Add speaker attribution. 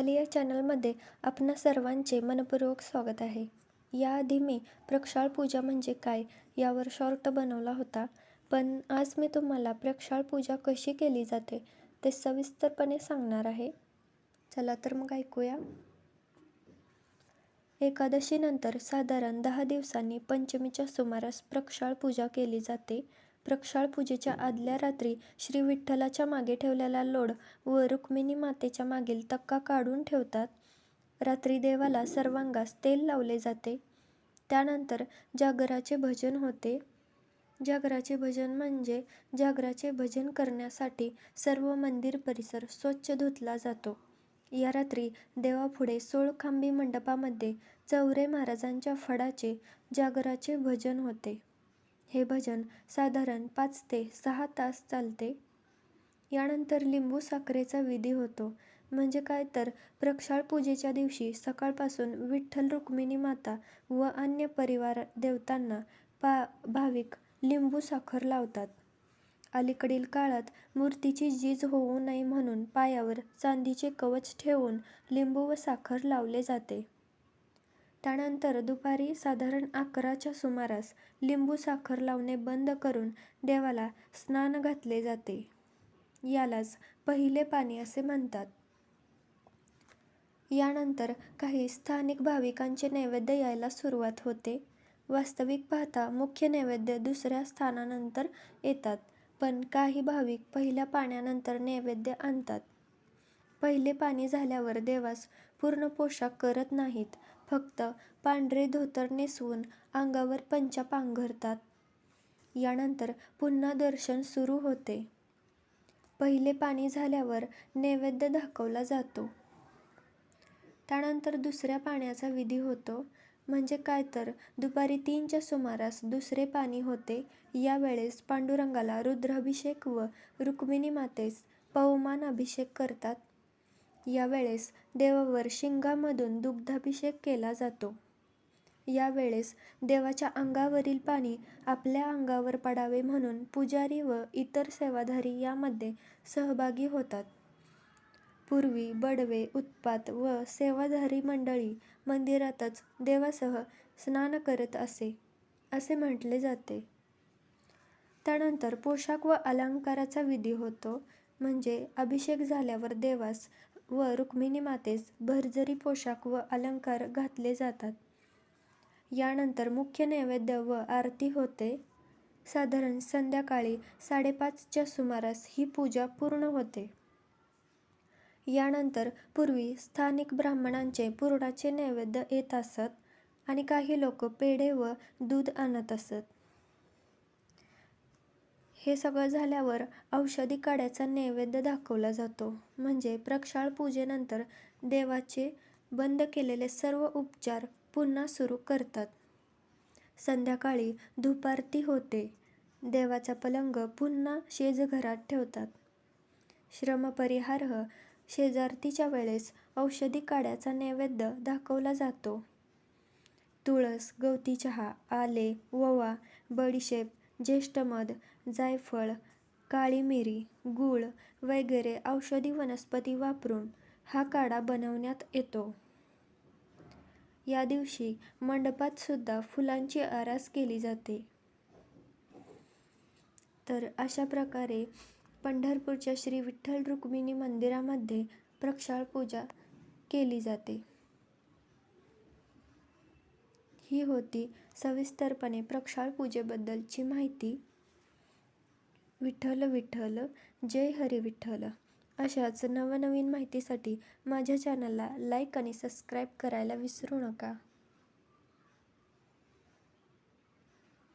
Speaker 1: खाली या चॅनलमध्ये आपणा सर्वांचे मनपूर्वक स्वागत आहे. याआधी मी प्रक्षाळ पूजा म्हणजे काय यावर शॉर्ट बनवला होता. पण आज मी तुम्हाला प्रक्षाळ पूजा कशी केली जाते ते सविस्तरपणे सांगणार आहे. चला तर मग ऐकूया. एकादशीनंतर साधारण दहा दिवसांनी पंचमीच्या सुमारास प्रक्षाळ पूजा केली जाते. प्रक्षाळ पूजेच्या आदल्या रात्री श्री विठ्ठलाच्या मागे ठेवलेला लोड व रुक्मिणी मातेच्या मागील तक्का काढून ठेवतात. रात्री देवाला सर्वांगास तेल लावले जाते. त्यानंतर जागराचे भजन होते. जागराचे भजन म्हणजे जागराचे भजन करण्यासाठी सर्व मंदिर परिसर स्वच्छ धुतला जातो. या रात्री देवापुढे सोळखांबी मंडपामध्ये चौरे महाराजांच्या फडाचे जागराचे भजन होते. हे भजन साधारण पाच ते सहा तास चालते. यानंतर लिंबू साखरेचा विधी होतो. म्हणजे काय तर प्रक्षाळ पूजेच्या दिवशी सकाळपासून विठ्ठल रुक्मिणी माता व अन्य परिवार देवतांना पा भाविक लिंबू साखर लावतात. अलीकडील काळात मूर्तीची झीज होऊ नये म्हणून पायावर चांदीचे कवच ठेवून लिंबू व साखर लावले जाते. त्यानंतर दुपारी साधारण अकराच्या सुमारास लिंबू साखर लावणे बंद करून देवाला स्नान घातले जाते. यालाच पहिले पाणी असे म्हणतात. यानंतर काही स्थानिक भाविकांचे नैवेद्य यायला सुरुवात होते. वास्तविक पाहता मुख्य नैवेद्य दुसऱ्या स्थानानंतर येतात. पण काही भाविक पहिल्या पाण्यानंतर नैवेद्य आणतात. पहिले पाणी झाल्यावर देवास पूर्ण पोशाख करत नाहीत. फक्त पांढरे धोतर नेसवून अंगावर पंचा पांघरतात. यानंतर पुन्हा दर्शन सुरू होते. पहिले पाणी झाल्यावर नैवेद्य दाखवला जातो. त्यानंतर दुसऱ्या पाण्याचा विधी होतो. म्हणजे काय तर दुपारी तीनच्या सुमारास दुसरे पाणी होते. या वेळेस पांडुरंगाला रुद्राभिषेक व रुक्मिणी मातेस पवमान अभिषेक करतात. यावेळेस देवावर शिंगामधून दुग्धाभिषेक केला जातो. यावेळेस देवाच्या अंगावरील पाणी आपल्या अंगावर पडावे म्हणून पुजारी व इतर सेवाधारी यामध्ये सहभागी होतात. पूर्वी बडवे, उत्पात व सेवाधारी मंडळी मंदिरातच देवासह स्नान करत असे, असे म्हटले जाते. त्यानंतर पोशाख व अलंकाराचा विधी होतो. म्हणजे अभिषेक झाल्यावर देवास व रुक्मिणी मातेस भरजरी पोशाख व अलंकार घातले जातात. यानंतर मुख्य नैवेद्य व आरती होते. साधारण संध्याकाळी साडेपाचच्या सुमारास ही पूजा पूर्ण होते. यानंतर पूर्वी स्थानिक ब्राह्मणांचे पुरणाचे नैवेद्य येत असत आणि काही लोक पेढे व दूध आणत असत. हे सगळं झाल्यावर औषधी काड्याचा नैवेद्य दाखवला जातो. म्हणजे प्रक्षाळ पूजेनंतर देवाचे बंद केलेले सर्व उपचार पुन्हा सुरू करतात. संध्याकाळी धूपारती होते. देवाचा पलंग पुन्हा शेजघरात ठेवतात. श्रमपरिहार्य शेजारतीच्या वेळेस औषधी काड्याचा नैवेद्य दाखवला जातो. तुळस, गवती चहा, आले, ववा बडीशेप, ज्येष्ठ मध, जायफळ, काळी मिरी, गूळ वगैरे औषधी वनस्पती वापरून हा काढा बनवण्यात येतो. या दिवशी मंडपात सुद्धा फुलांची आरास केली जाते. तर अशा प्रकारे पंढरपूरच्या श्री विठ्ठल रुक्मिणी मंदिरामध्ये प्रक्षाळ पूजा केली जाते. ही होती सविस्तरपणे प्रक्षाळ पूजेबद्दलची माहिती. विठ्ठल विठ्ठल जय हरी विठ्ठल अशाच नवनवीन माहितीसाठी माझ्या चॅनलला लाईक आणि सबस्क्राईब करायला विसरू नका.